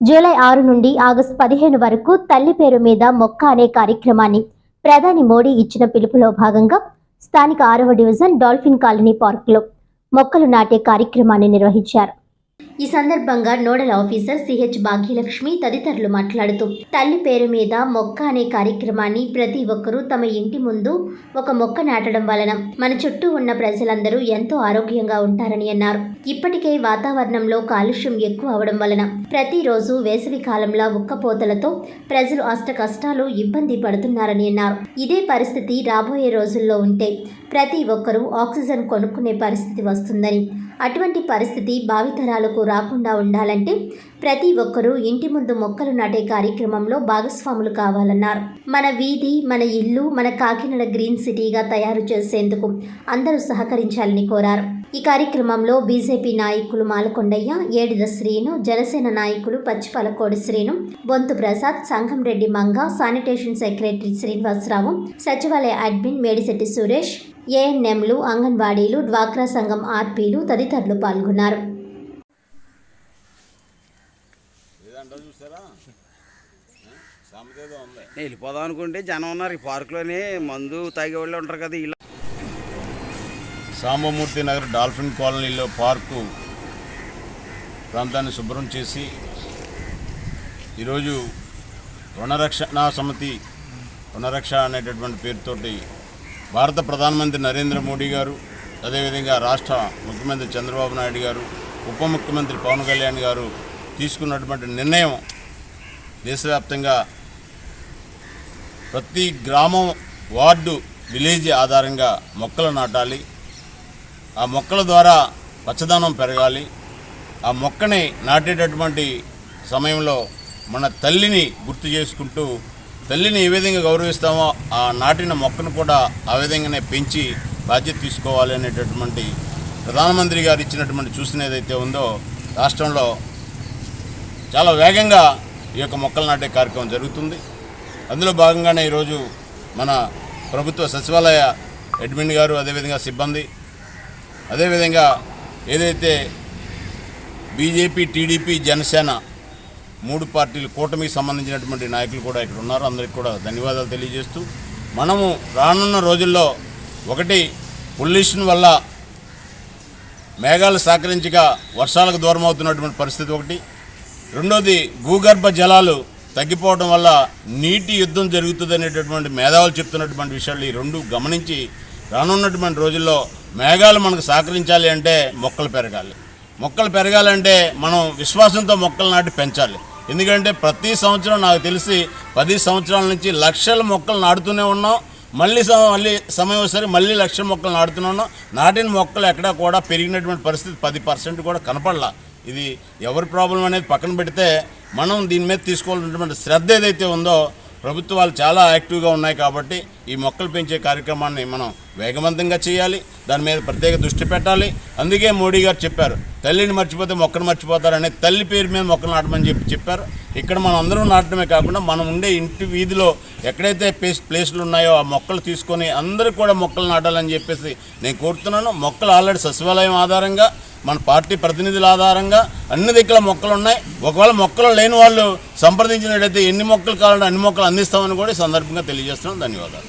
July ఆరు నుండి August పదిహేను వరకు తల్లి పేరు మీద మొక్క అనే కార్యక్రమాన్ని ప్రధాని మోడీ ఇచ్చిన పిలుపులో భాగంగా స్థానిక ఆరవ డివిజన్ డాల్ఫిన్ కాలనీ పార్కులో మొక్కలు నాటే కార్యక్రమాన్ని నిర్వహించారు. ఈ సందర్భంగా నోడల్ ఆఫీసర్ సిహెచ్ భాగ్యలక్ష్మి తదితరులు మాట్లాడుతూ తల్లి పేరు మీద మొక్క అనే కార్యక్రమాన్ని ప్రతి ఒక్కరూ తమ ఇంటి ముందు ఒక మొక్క నాటడం వలన మన చుట్టూ ఉన్న ప్రజలందరూ ఎంతో ఆరోగ్యంగా ఉంటారని అన్నారు. ఇప్పటికే వాతావరణంలో కాలుష్యం ఎక్కువ అవడం వలన ప్రతిరోజు వేసవి కాలంలో ఉక్కపోతలతో ప్రజలు అష్ట కష్టాలు ఇబ్బంది పడుతున్నారని అన్నారు. ఇదే పరిస్థితి రాబోయే రోజుల్లో ఉంటే ప్రతి ఒక్కరూ ఆక్సిజన్ కొనుక్కునే పరిస్థితి వస్తుందని అటువంటి పరిస్థితి భావితరాలకు రాకుండా ఉండాలంటే ప్రతి ఒక్కరూ ఇంటి ముందు మొక్కలు నాటే కార్యక్రమంలో భాగస్వాములు కావాలన్నారు. మన వీధి మన ఇల్లు మన కాకినాడ గ్రీన్ సిటీగా తయారు చేసేందుకు అందరూ సహకరించాలని కోరారు. ఈ కార్యక్రమంలో బీజేపీ నాయకులు మాలకొండయ్య ఏడిద శ్రీను జనసేన నాయకులు పచ్చిపాలకోడి శ్రీను బొంతు ప్రసాద్ సంఘం రెడ్డి మంగ శానిటేషన్ సెక్రటరీ శ్రీనివాసరావు సచివాలయ అడ్మిన్ మేడిశెట్టి సురేష్ ఏఎన్ఎంలు అంగన్వాడీలు డ్వాక్రా సంఘం ఆర్పీలు తదితరులు పాల్గొన్నారు. చూసారా? ఉంది. వెళ్ళిపోదాం అనుకుంటే జనం ఉన్నారు. ఈ పార్కులోనే మందు తాగే వాళ్ళు ఉంటారు కదా ఇలా. సాంబమూర్తి నగర్ డాల్ఫిన్ కాలనీలో పార్కు ప్రాంతాన్ని శుభ్రం చేసి ఈరోజు వనరక్షణ సమితి వనరక్ష అనేటటువంటి పేరుతోటి భారత ప్రధానమంత్రి నరేంద్ర మోడీ గారు అదేవిధంగా రాష్ట్ర ముఖ్యమంత్రి చంద్రబాబు నాయుడు గారు ఉప ముఖ్యమంత్రి పవన్ కళ్యాణ్ గారు తీసుకున్నటువంటి నిర్ణయం దేశవ్యాప్తంగా ప్రతి గ్రామం వార్డు విలేజ్ ఆధారంగా మొక్కలు నాటాలి. ఆ మొక్కల ద్వారా పచ్చదనం పెరగాలి. ఆ మొక్కని నాటేటటువంటి సమయంలో మన తల్లిని గుర్తు చేసుకుంటూ తల్లిని ఏ విధంగా గౌరవిస్తామో ఆ నాటిన మొక్కను కూడా ఆ విధంగానే పెంచి బాధ్యత తీసుకోవాలి అనేటటువంటి ప్రధానమంత్రి గారు ఇచ్చినటువంటి చూసిన ఏదైతే ఉందో రాష్ట్రంలో చాలా వేగంగా ఈ యొక్క మొక్కలు నాటే కార్యక్రమం జరుగుతుంది. అందులో భాగంగానే ఈరోజు మన ప్రభుత్వ సచివాలయ అడ్మిన్ గారు అదేవిధంగా సిబ్బంది అదేవిధంగా ఏదైతే బీజేపీ టీడీపీ జనసేన మూడు పార్టీలు కూటమికి సంబంధించినటువంటి నాయకులు కూడా ఇక్కడ ఉన్నారు. అందరికి కూడా ధన్యవాదాలు తెలియజేస్తూ మనము రానున్న రోజుల్లో ఒకటి పొల్యూషన్ వల్ల మేఘాలు సహకరించగా వర్షాలకు దూరం అవుతున్నటువంటి పరిస్థితి ఒకటి. రెండోది భూగర్భ జలాలు తగ్గిపోవడం వల్ల నీటి యుద్ధం జరుగుతుంది అనేటటువంటి మేధావులు చెప్తున్నటువంటి విషయాలు ఈ రెండు గమనించి రానున్నటువంటి రోజుల్లో మేఘాలు మనకు సహకరించాలి అంటే మొక్కలు పెరగాలి. మొక్కలు పెరగాలంటే మనం విశ్వాసంతో మొక్కలు నాటి పెంచాలి. ఎందుకంటే ప్రతి సంవత్సరం నాకు తెలిసి పది సంవత్సరాల నుంచి లక్షల మొక్కలు నాటుతూనే ఉన్నాం. మళ్ళీ మళ్ళీ సమయం వచ్చేసరికి మళ్ళీ లక్షల మొక్కలు నాటుతూనే ఉన్నాం. నాటిన మొక్కలు ఎక్కడా కూడా పెరిగినటువంటి పరిస్థితి పది పర్సెంట్ కూడా కనపడలా. ఇది ఎవరి ప్రాబ్లం అనేది పక్కన పెడితే మనం దీని మీద తీసుకోవాల్సినటువంటి శ్రద్ధ ఏదైతే ఉందో ప్రభుత్వాలు చాలా యాక్టివ్గా ఉన్నాయి కాబట్టి ఈ మొక్కలు పెంచే కార్యక్రమాన్ని మనం వేగవంతంగా చేయాలి. దాని మీద ప్రత్యేక దృష్టి పెట్టాలి. అందుకే మోడీ గారు చెప్పారు తల్లిని మర్చిపోతే మొక్కను మర్చిపోతారనే. తల్లి పేరు మీద మొక్కలు నాటమని చెప్పి చెప్పారు. ఇక్కడ మనం అందరం నాటడమే కాకుండా మనం ఉండే ఇంటి వీధిలో ఎక్కడైతే ప్లేస్ ప్లేస్లు ఉన్నాయో ఆ మొక్కలు తీసుకొని అందరూ కూడా మొక్కలు నాటాలని చెప్పేసి నేను కోరుతున్నాను. మొక్కలు ఆల్రెడీ సచివాలయం ఆధారంగా మన పార్టీ ప్రతినిధుల ఆధారంగా అన్ని దిక్కుల మొక్కలు ఉన్నాయి. ఒకవేళ మొక్కలు లేని వాళ్ళు సంప్రదించినట్టయితే ఎన్ని మొక్కలు కావాలంటే అన్ని మొక్కలు అందిస్తామని కూడా ఈ సందర్భంగా తెలియజేస్తున్నాం ధన్యవాదాలు.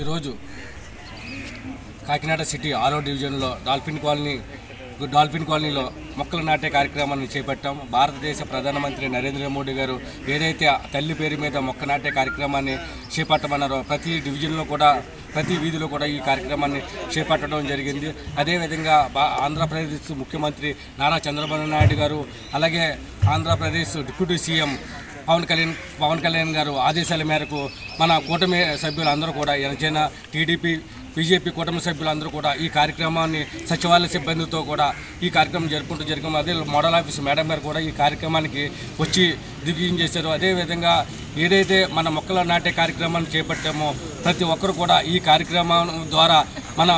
ఈరోజు కాకినాడ సిటీ ఆరో డివిజన్లో డాల్ఫిన్ కాలనీ డాల్ఫిన్ కాలనీలో మొక్కలు నాటే కార్యక్రమాన్ని చేపట్టాం. భారతదేశ ప్రధానమంత్రి నరేంద్ర మోడీ గారు ఏదైతే తల్లి పేరు మీద మొక్క నాటే కార్యక్రమాన్ని చేపట్టమన్నారో ప్రతి డివిజన్లో కూడా ప్రతి వీధిలో కూడా ఈ కార్యక్రమాన్ని చేపట్టడం జరిగింది. అదేవిధంగా బా ఆంధ్రప్రదేశ్ ముఖ్యమంత్రి నారా చంద్రబాబు నాయుడు గారు అలాగే ఆంధ్రప్రదేశ్ డిప్యూటీ సీఎం పవన్ కళ్యాణ్ పవన్ కళ్యాణ్ గారు ఆదేశాల మేరకు మన కూటమి సభ్యులందరూ కూడా జనసేన టీడీపీ బీజేపీ కూటమి సభ్యులందరూ కూడా ఈ కార్యక్రమాన్ని సచివాలయ సిబ్బందితో కూడా ఈ కార్యక్రమం జరుపుకుంటూ జరిగాము అదే మోడల్ ఆఫీస్ మేడం గారు కూడా ఈ కార్యక్రమానికి వచ్చి దిగ్విజయం చేశారు. అదేవిధంగా ఏదైతే మన మొక్కలు నాటే కార్యక్రమాన్ని చేపట్టామో ప్రతి ఒక్కరు కూడా ఈ కార్యక్రమం ద్వారా మన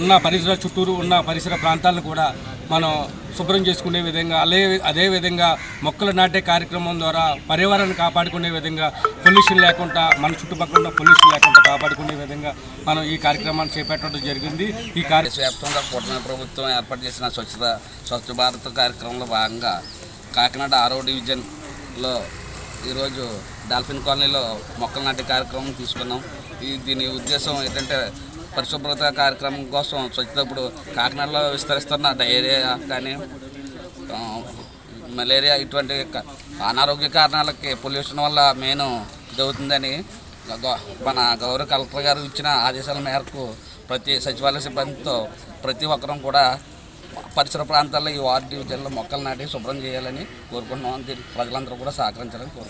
ఉన్న పరిసర చుట్టూరు ఉన్న పరిసర ప్రాంతాలను కూడా మనం శుభ్రం చేసుకునే విధంగా అదే అదేవిధంగా మొక్కలు నాటే కార్యక్రమం ద్వారా పర్యావరణాన్ని కాపాడుకునే విధంగా పొల్యూషన్ లేకుండా మన చుట్టుపక్కల ఉన్న పొల్యూషన్ లేకుండా కాపాడుకునే విధంగా మనం ఈ కార్యక్రమాన్ని చేపట్టడం జరిగింది. ఈ కార్య దేశవ్యాప్తంగా కూటమి ప్రభుత్వం ఏర్పాటు చేసిన స్వచ్ఛత స్వచ్ఛ భారత్ కార్యక్రమంలో భాగంగా కాకినాడ ఆరో డివిజన్లో ఈరోజు డాల్ఫిన్ కాలనీలో మొక్కలు నాటే కార్యక్రమం తీసుకున్నాం. ఈ దీని ఉద్దేశం ఏంటంటే పరిశుభ్రత కార్యక్రమం కోసం స్వచ్ఛతప్పుడు కాకినాడలో విస్తరిస్తున్న డయేరియా కానీ మలేరియా ఇటువంటి అనారోగ్య కారణాలకి పొల్యూషన్ వల్ల మెయిన్ ఇదవుతుందని గ- మన గౌరవ కలెక్టర్ గారు ఇచ్చిన ఆదేశాల మేరకు ప్రతి సచివాలయ సిబ్బందితో ప్రతి ఒక్కరం కూడా పరిసర ప్రాంతాల్లో ఈ వార్డు డివిజన్లో మొక్కలు నాటి శుభ్రం చేయాలని కోరుకుంటున్నాం. ప్రజలందరూ కూడా సహకరించాలని కోరుకుంటున్నాం.